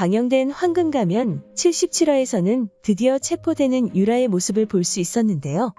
방영된 황금 가면 77화에서는 드디어 체포되는 유라의 모습을 볼 수 있었는데요.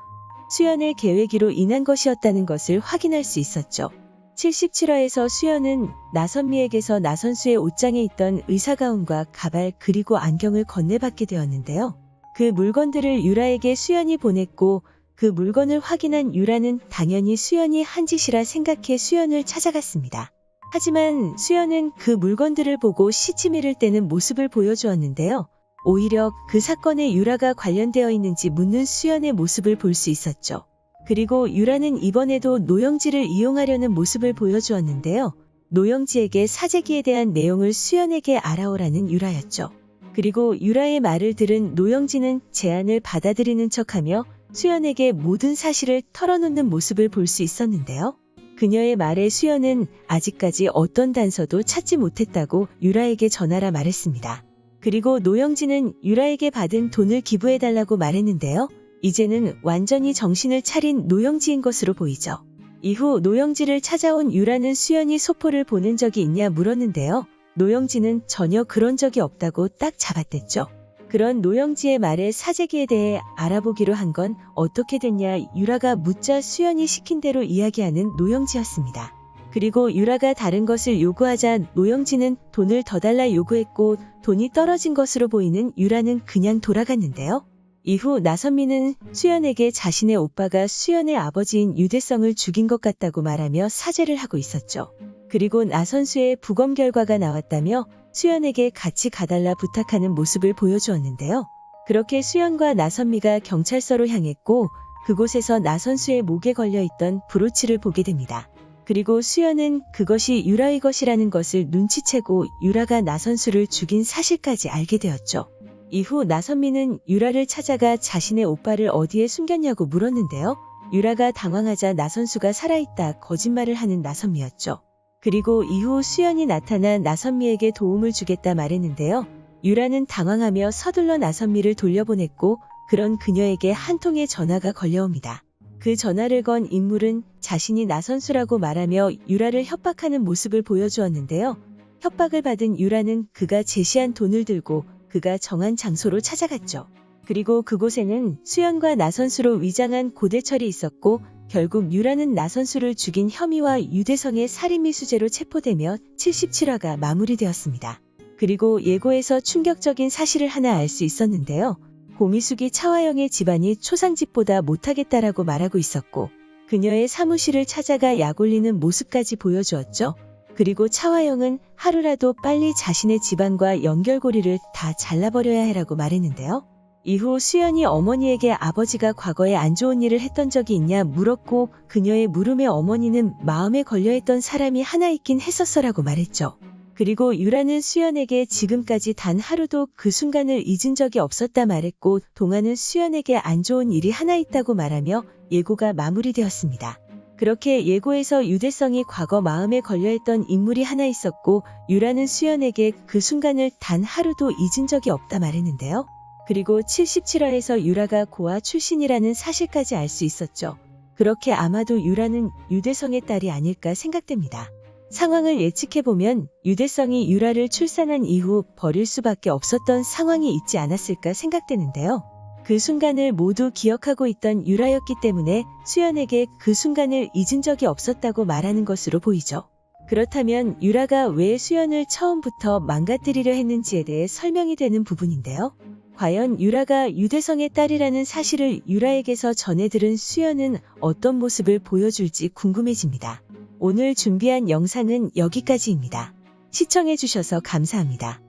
수연의 계획으로 인한 것이었다는 것을 확인할 수 있었죠. 77화에서 수연은 나선미에게서 나선수의 옷장에 있던 의사가운과 가발 그리고 안경을 건네받게 되었는데요. 그 물건들을 유라에게 수연이 보냈고 그 물건을 확인한 유라는 당연히 수연이 한 짓이라 생각해 수연을 찾아갔습니다. 하지만 수연은 그 물건들을 보고 시치미를 떼는 모습을 보여주었는데요. 오히려 그 사건에 유라가 관련되어 있는지 묻는 수연의 모습을 볼 수 있었죠. 그리고 유라는 이번에도 노영지를 이용하려는 모습을 보여주었는데요. 노영지에게 사재기에 대한 내용을 수연에게 알아오라는 유라였죠. 그리고 유라의 말을 들은 노영지는 제안을 받아들이는 척하며 수연에게 모든 사실을 털어놓는 모습을 볼 수 있었는데요. 그녀의 말에 수연은 아직까지 어떤 단서도 찾지 못했다고 유라에게 전하라 말했습니다. 그리고 노영지는 유라에게 받은 돈을 기부해달라고 말했는데요. 이제는 완전히 정신을 차린 노영지인 것으로 보이죠. 이후 노영지를 찾아온 유라는 수연이 소포를 보낸 적이 있냐 물었는데요. 노영지는 전혀 그런 적이 없다고 딱 잡아댔죠. 그런 노영지의 말에 사재기에 대해 알아보기로 한 건 어떻게 됐냐 유라가 묻자 수연이 시킨 대로 이야기하는 노영지였습니다. 그리고 유라가 다른 것을 요구하자 노영지는 돈을 더 달라 요구했고 돈이 떨어진 것으로 보이는 유라는 그냥 돌아갔는데요. 이후 나선미는 수연에게 자신의 오빠가 수연의 아버지인 유대성을 죽인 것 같다고 말하며 사죄를 하고 있었죠. 그리고 나 선수의 부검 결과가 나왔다며 수연에게 같이 가달라 부탁하는 모습을 보여주었는데요. 그렇게 수연과 나선미가 경찰서로 향했고 그곳에서 나 선수의 목에 걸려있던 브로치를 보게 됩니다. 그리고 수연은 그것이 유라의 것이라는 것을 눈치채고 유라가 나 선수를 죽인 사실까지 알게 되었죠. 이후 나선미는 유라를 찾아가 자신의 오빠를 어디에 숨겼냐고 물었는데요. 유라가 당황하자 나선수가 살아있다 거짓말을 하는 나선미였죠. 그리고 이후 수연이 나타나 나선미에게 도움을 주겠다 말했는데요. 유라는 당황하며 서둘러 나선미를 돌려보냈고 그런 그녀에게 한 통의 전화가 걸려옵니다. 그 전화를 건 인물은 자신이 나선수라고 말하며 유라를 협박하는 모습을 보여주었는데요. 협박을 받은 유라는 그가 제시한 돈을 들고 그가 정한 장소로 찾아갔죠. 그리고 그곳에는 수연과 나선수로 위장한 고대철이 있었고 결국 유라는 나선수를 죽인 혐의와 유대성의 살인미수죄로 체포되며 77화가 마무리되었습니다. 그리고 예고에서 충격적인 사실을 하나 알 수 있었는데요. 고미숙이 차화영의 집안이 초상집보다 못하겠다라고 말하고 있었고 그녀의 사무실을 찾아가 약 올리는 모습까지 보여주었죠. 그리고 차화영은 하루라도 빨리 자신의 집안과 연결고리를 다 잘라버려야 해라고 말했는데요. 이후 수연이 어머니에게 아버지가 과거에 안 좋은 일을 했던 적이 있냐 물었고 그녀의 물음에 어머니는 마음에 걸려했던 사람이 하나 있긴 했었어라고 말했죠. 그리고 유라는 수연에게 지금까지 단 하루도 그 순간을 잊은 적이 없었다 말했고 동아는 수연에게 안 좋은 일이 하나 있다고 말하며 예고가 마무리되었습니다. 그렇게 예고에서 유대성이 과거 마음에 걸려했던 인물이 하나 있었고 유라는 수연에게 그 순간을 단 하루도 잊은 적이 없다 말했는데요. 그리고 77화에서 유라가 고아 출신이라는 사실까지 알 수 있었죠. 그렇게 아마도 유라는 유대성의 딸이 아닐까 생각됩니다. 상황을 예측해보면 유대성이 유라를 출산한 이후 버릴 수밖에 없었던 상황이 있지 않았을까 생각되는데요. 그 순간을 모두 기억하고 있던 유라였기 때문에 수연에게 그 순간을 잊은 적이 없었다고 말하는 것으로 보이죠. 그렇다면 유라가 왜 수연을 처음부터 망가뜨리려 했는지에 대해 설명이 되는 부분인데요. 과연 유라가 유대성의 딸이라는 사실을 유라에게서 전해 들은 수연은 어떤 모습을 보여줄지 궁금해집니다. 오늘 준비한 영상은 여기까지입니다. 시청해주셔서 감사합니다.